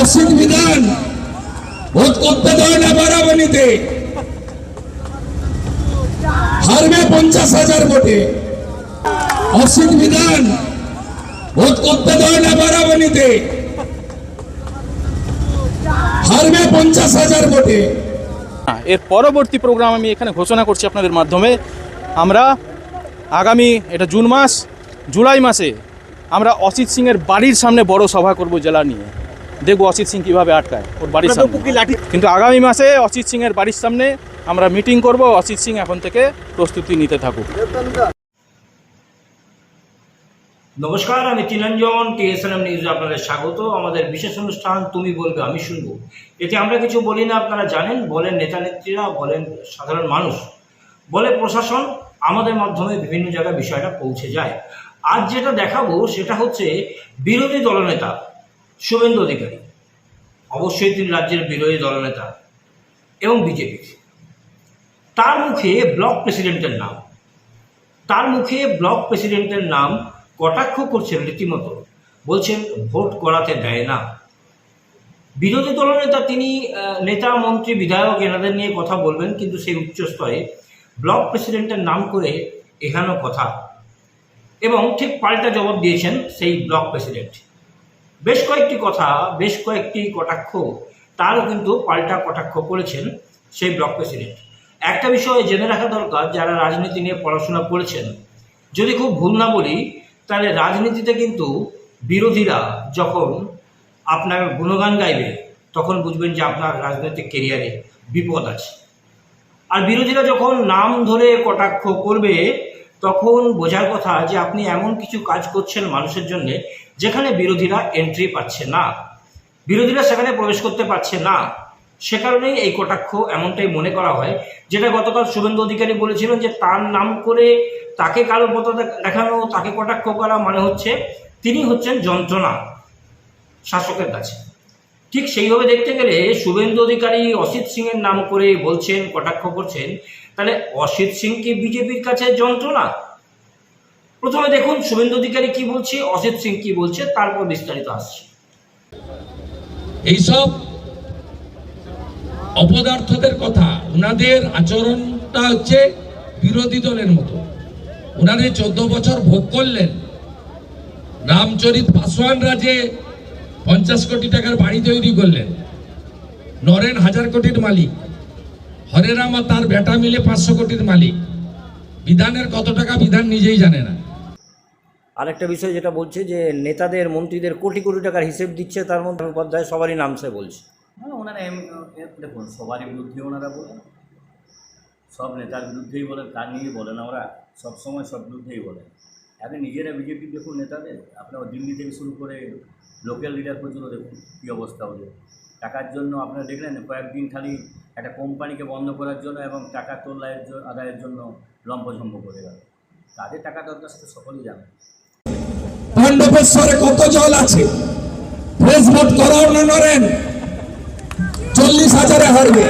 অসিত বিধান ভোট হারবে পঞ্চাশ হাজার ভোটে। অসিত বিধান ভোট করতে দেয় না হারবে পঞ্চাশ হাজার ভোটে। এর পরবর্তী প্রোগ্রাম আমি এখানে ঘোষণা করছি আপনাদের মাধ্যমে। আমরা আগামী, এটা জুন মাস, জুলাই মাসে আমরা অসিত সিংয়ের বাড়ির সামনে বড় সভা করব জেলা নিয়ে। দেখব অসিত সিং কীভাবে আটকায় ওর বাড়ির সামনে। কিন্তু আগামী মাসে অসিত সিংয়ের বাড়ির সামনে আমরা মিটিং করব অসিত সিং এখন থেকে প্রস্তুতি নিতে থাকুক। নমস্কার আমি তিনঞ্জন টিএসএনএম নিউজে আপনাদের স্বাগত। আমাদের বিশেষ অনুষ্ঠান তুমি বলবে আমি শুনব। এতে আমরা কিছু বলি না আপনারা জানেন বলেন নেতা নেত্রীরা বলেন সাধারণ মানুষ বলে প্রশাসন আমাদের মাধ্যমে বিভিন্ন জায়গায় বিষয়টা পৌঁছে যায়। আজ যেটা দেখাবো সেটা হচ্ছে বিরোধী দলনেতা শুভেন্দু অধিকারী। অবশ্যই তিনি রাজ্যের বিরোধী দলনেতা এবং বিজেপি। তার মুখে ব্লক প্রেসিডেন্টের নাম। তার মুখে ব্লক প্রেসিডেন্টের নাম কটাক্ষ করছেন রীতিমতো। বলছেন, ভোট করাতে দেয় না। বিরোধী দলনেতা তিনি নেতা, মন্ত্রী, বিধায়ক এনাদের নিয়ে কথা বলবেন, কিন্তু সেই উচ্চস্তরে ব্লক প্রেসিডেন্টের নাম করে এখানো কথা। এবং ঠিক পাল্টা জবাব দিয়েছেন সেই ব্লক প্রেসিডেন্ট। বেশ কয়েকটি কথা, বেশ কয়েকটি কটাক্ষ, তারও কিন্তু পাল্টা কটাক্ষ করেছেন সেই ব্লক প্রেসিডেন্ট। একটা বিষয় জেনে রাখা দরকার, যারা রাজনীতি নিয়ে পড়াশোনা করেছেন, যদি খুব ভুল না বলি, তাহলে রাজনীতিতে কিন্তু বিরোধীরা যখন আপনার গুণগান গাইবে, তখন বুঝবেন যে আপনার রাজনৈতিক কেরিয়ারে বিপদ আছে। আর বিরোধীরা যখন নাম ধরে কটাক্ষ করবে তখন বোঝার কথা যে আপনি এমন কিছু কাজ করছেন মানুষের জন্য যেখানে বিরোধীরা এন্ট্রি পাচ্ছে না। বিরোধীরা সেখানে প্রবেশ করতে পারছে না। সে কারণেই এই কটাক্ষ এমনটাই মনে করা হয়, যেটা গতকাল শুভেন্দু অধিকারী বলেছিলেন যে তার নাম করে তাকে কালো পথ দেখানো, তাকে কটাক্ষ করা মানে হচ্ছে তিনি হচ্ছেন যন্ত্রণা শাসকের কাছে। ঠিক সেইভাবে দেখতে গেলে শুভেন্দু অধিকারী অসিত সিংয়ের নাম করে বলছেন, কটাক্ষ করছেন তাহলে অসিত সিং কি বিজেপির কাছে যন্ত্রণা? প্রথমে দেখুন, শুভেন্দু অধিকারী কি বলছে, অসিত সিং কি বলছে, তারপর বিস্তারিত আসছে। এইসব অপদার্থদের কথা ওনাদের আচরণটা হচ্ছে বিরোধী দলের মতো। ওনাদের চোদ্দ বছর ভোগ করলেন। রামচরিত পাসওয়ানরা যে পঞ্চাশ কোটি টাকার বাড়ি তৈরি করলেন। নরেন হাজার কোটির মালিক। হরেরাম আর তার বেটা মিলে পাঁচশো কোটির মালিক। বিধানের কত টাকা বিধান নিজেই জানে না। আরেকটা বিষয় যেটা বলছে যে নেতাদের মন্ত্রীদের কোটি কোটি টাকার হিসেব দিচ্ছে তার মধ্যে উপাধ্যায় সবারই নাম সে বলছে। না ওনারা এম- এ- দেখুন সবারই বিরুদ্ধে ওনারা বলেন। সব নেতার বিরুদ্ধেই বলেন তার নিয়ে বলেন ওরা। সব সময় সব বিরুদ্ধেই বলেন। এখন নিজেরা বিজেপি দেখুন নেতাদের আপনার দিল্লি থেকে শুরু করে লোকাল লিডার পর্যন্ত দেখুন কী অবস্থা ওদের। টাকার জন্য আপনারা দেখলেন কয়েকদিন খালি একটা কোম্পানিকে বন্ধ করার জন্য এবং টাকা তোলার আদায়ের জন্য লম্বঝম্ব করে গেল। তাদের টাকা দরকার সেটা সকলেই জানে। পাণ্ডবেশ্বরে কত জল আছে? ফ্রেশ ভোট করাও না নরেন। চল্লিশ হাজারে হারবে।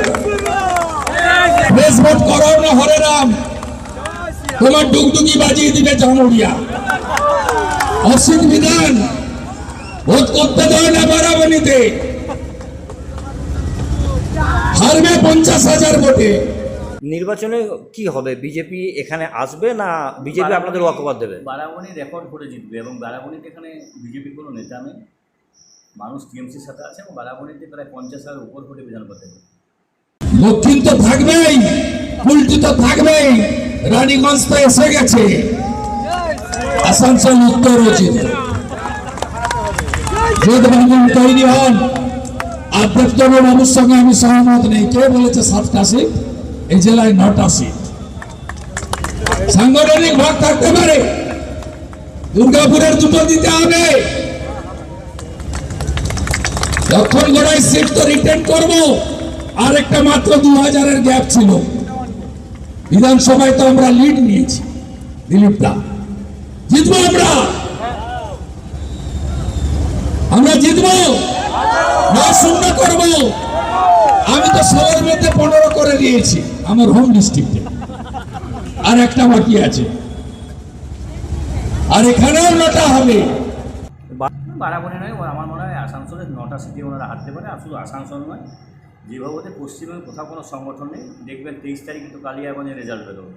ফ্রেশ ভোট করাও না হরে রাম তোমার ডুগডুগি বাজিয়ে দিবে জামুরিয়া অসিত বিধান। ভোট করতে দেয় না বারাবণীতে। হারবে পঞ্চাশ হাজার ভোটে। নির্বাচনে কি হবে? বিজেপি এখানে আসবে না বিজেপি আপনাদের ওয়াকওভার দেবে? বারাবণী রেকর্ড করে জিতবে এবং বারাবণীতে এখানে বিজেপি কোনো নেতা নেই। মানুষ টিএমসির সাথে আছে এবং বারাবণীতে প্রায় পঞ্চাশ হাজার উপর ভোটে বিধানসভা দেবে। দক্ষিণ তো থাকবেই উল্টি তো থাকবেই রানীগঞ্জ তো এসে গেছে। আসানসোল উত্তর উচিত। যদি তৈরি হন। আর দেবতর বাবুর সঙ্গে আমি সহমত নেই। কে বলেছে সাতটা সিট এই জেলায় নটা সিট সাংগঠনিক ভাগ থাকতে পারে। দুর্গাপুরের দুটো দিতে হবে। দক্ষিণ গোড়ায় সিট তো রিটার্ন করব আর একটা মাত্র দু হাজারের গ্যাপ ছিল। বিধানসভায় তো আমরা লিড নিয়েছি দিলীপ দা জিতবো আমরা? আমরা জিতবো? না শূন্য করব। আমি তো সবার মধ্যে পনেরো করে দিয়েছি আমার হোম ডিস্ট্রিক্টে আর একটা বাকি আছে। আর এখানেও নটা হবে। বাড়াবাড়ি নয় ও আমার মনে হয় আসানসোলের নটা সিটি ওনারা হারতে পারে আর শুধু আসানসোল নয় যেভাবে পশ্চিমবঙ্গে কোথাও কোনো সংগঠন নেই। দেখবেন তেইশ তারিখ কিন্তু কালিয়াগঞ্জের রেজাল্ট বেরোবে।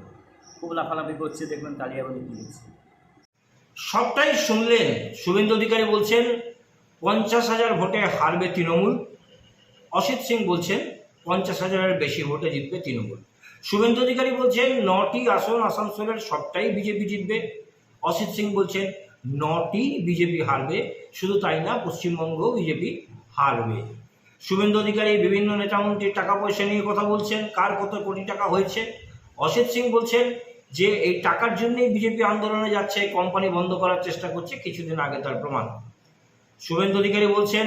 খুব লাফালাফি করছে দেখবেন কালিয়াগঞ্জে কী হচ্ছে। সবটাই শুনলেন শুভেন্দু অধিকারী বলছেন পঞ্চাশ হাজার ভোটে হারবে তৃণমূল। অসিত সিং বলছেন পঞ্চাশ হাজারের বেশি ভোটে জিতবে তৃণমূল। শুভেন্দু অধিকারী বলছেন নটি আসন আসানসোলের সবটাই বিজেপি জিতবে। অসিত সিং বলছেন নটি বিজেপি হারবে, শুধু তাই না, পশ্চিমবঙ্গ বিজেপি হারবে। শুভেন্দু অধিকারী বিভিন্ন নেতামন্ত্রীর টাকা পয়সা নিয়ে কথা বলছেন, কার কত কোটি টাকা হয়েছে? অসিত সিং বলছেন যে এই টাকার জন্যই বিজেপি আন্দোলনে যাচ্ছে কোম্পানি বন্ধ করার চেষ্টা করছে, কিছুদিন আগে তার প্রমাণ। শুভেন্দু অধিকারী বলছেন,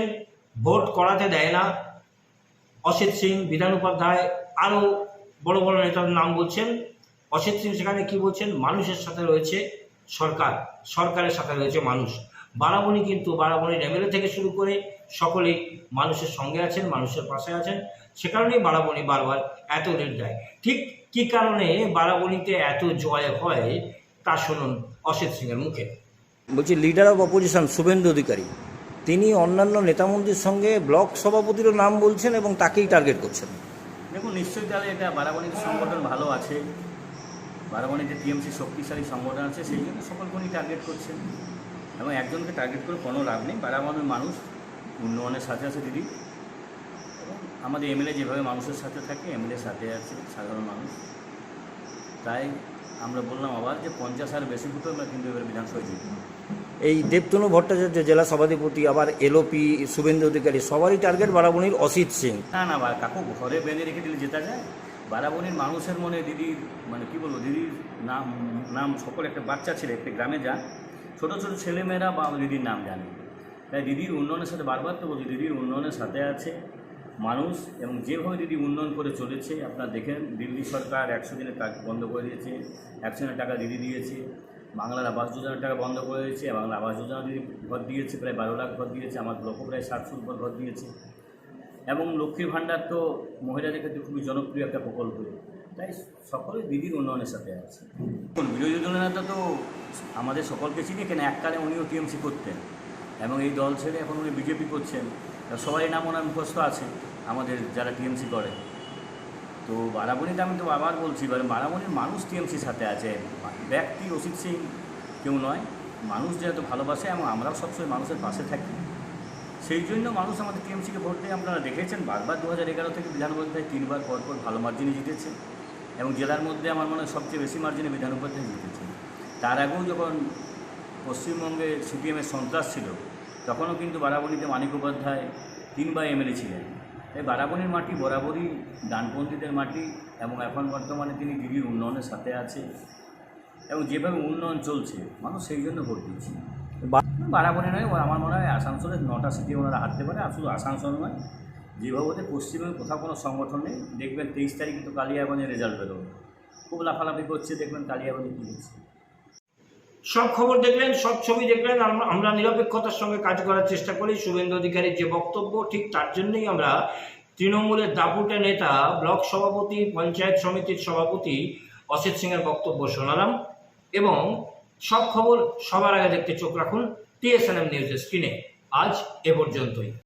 ভোট করাতে দেয় না। অসিত সিং, বিধান উপাধ্যায় আরও বড় বড় নেতার নাম বলছেন। অসিত সিং সেখানে কি বলছেন? মানুষের সাথে রয়েছে সরকার। সরকারের সাথে রয়েছে মানুষ। বারাবণী কিন্তু বারাবণীর এমএলএ থেকে শুরু করে সকলেই মানুষের সঙ্গে আছেন, মানুষের পাশে আছেন। সে কারণেই বারাবণী বারবার এত রেট দেয়। ঠিক কী কারণে বারাবণীতে এত জয় হয়, তা শুনুন অসিত সিংয়ের মুখে। বলছি leader of opposition Suvendu Adhikari. তিনি অন্যান্য নেতামন্ত্রীর সঙ্গে ব্লক সভাপতিরও নাম বলছেন এবং তাকেই টার্গেট করছেন। দেখুন, নিশ্চয়ই তাহলে এটা বারাবাণীর সংগঠন ভালো আছে। বারাবাণীতে টিএমসি শক্তিশালী সংগঠন আছে, সেই জন্য সকলকে টার্গেট করছেন। এবং একজনকে টার্গেট করে কোনো লাভ নেই। বারাবাণীর মানুষ উন্নয়নের সাথে আছে, দিদি। এবং আমাদের এমএলএ যেভাবে মানুষের সাথে থাকে এমএলএর সাথে আছে, সাধারণ মানুষ। তাই আমরা বললাম আবার যে পঞ্চাশ আর বেশি ভোটও আমরা কিন্তু এবার বিধানসভায় জিতব। এই দেবতনু ভট্টাচার্য জেলা সভাধিপতি আবার এলওপি, শুভেন্দু অধিকারী, সবারই টার্গেট বারাবণীর অসিত সিং। না না কাকু, ঘরে বেঁধে রেখে দিলে জেতা যায় বারাবণীর মানুষের মনে দিদির মানে কি বলব, দিদির নাম নাম সকল একটা বাচ্চা ছেলে, একটা গ্রামে যান ছোটো ছোটো ছেলেমেয়েরা বা দিদির নাম জানে। তাই দিদির উন্নয়নের সাথে বারবার তো বলছি, দিদির উন্নয়নের সাথে আছে মানুষ এবং যেভাবে দিদি উন্নয়ন করে চলেছে, আপনারা দেখেন, দিল্লি সরকার একশো দিনের কাজ বন্ধ করে দিয়েছে, একশো দিনের টাকা দিদি দিয়েছে। বাংলার আবাস যোজনার টাকা বন্ধ করে দিয়েছে বাংলা আবাস যোজনা ঘর দিয়েছে, প্রায় বারো লাখ ঘর দিয়েছে, আমার ব্লকও প্রায় সাতশোর উপর ঘর দিয়েছে। এবং লক্ষ্মীর ভাণ্ডার তো মহিলাদের ক্ষেত্রে খুবই জনপ্রিয় একটা প্রকল্প। তাই সকলে দিদির উন্নয়নের সাথে আছে। বিরোধী নেতা তো আমাদের সকলকে চিনি, কেন এককালে উনিও টিএমসি করতেন। এবং এই দল ছেড়ে এখন উনি বিজেপি করছেন। তা সবারই নাম ওনার মুখস্থ আছে, আমাদের যারা টিএমসি করে। তো বারাবণীতে আমি তো আবার বলছি, এবার বারাবণীর মানুষ টিএমসির সাথে আছে। ব্যক্তি অসিত সিং কেউ নয়, মানুষ যেহেতু ভালোবাসে এবং আমরাও সবসময় মানুষের পাশে থাকি। সেই জন্য মানুষ আমাদের টিএমসিকে ভোট দিয়ে আপনারা দেখেছেন, বারবার দু হাজার এগারো থেকে বিধান উপাধ্যায় তিনবার পরপর ভালো মার্জিনে জিতেছে এবং জেলার মধ্যে আমার মনে হয় সবচেয়ে বেশি মার্জিনে বিধান উপাধ্যায় জিতেছে। তার আগেও যখন পশ্চিমবঙ্গে সিপিএমের সন্ত্রাস ছিল, তখনও কিন্তু বারাবণীতে মানিক উপাধ্যায় তিনবার এমএলএ ছিলেন। তাই বারাবণীর মাটি বরাবরই ডানপন্থীদের মাটি এবং এখন বর্তমানে তিনি দিদির উন্নয়নের সাথে আছে এবং যেভাবে উন্নয়ন চলছে মানুষ সেই জন্য ভোট দিচ্ছে। বারাবণী নয় আমার মনে হয় আসানসোলের নটা সিটি ওনারা হারতে পারে আর শুধু আসানসোল নয় যেভাবে পশ্চিমবঙ্গে কোথাও কোনো সংগঠন নেই। দেখবেন তেইশ তারিখ কিন্তু কালিয়াগঞ্জের রেজাল্ট বেরোবে। খুব লাফালাফি করছে দেখবেন কালিয়াগঞ্জে কী হচ্ছে। সব খবর দেখলেন, সব ছবি দেখলেন আমরা- নিরপেক্ষতার সঙ্গে কাজ করার চেষ্টা করি। শুভেন্দু অধিকারীর যে বক্তব্য, ঠিক তার জন্যই আমরা তৃণমূলের দাপুটে নেতা, ব্লক সভাপতি, পঞ্চায়েত সমিতির সভাপতি অসিত সিংয়ের বক্তব্য শোনালাম এবং সব খবর সবার আগে দেখতে চোখ রাখুন টিএসএনএম নিউজের স্ক্রিনে। আজ এ পর্যন্তই।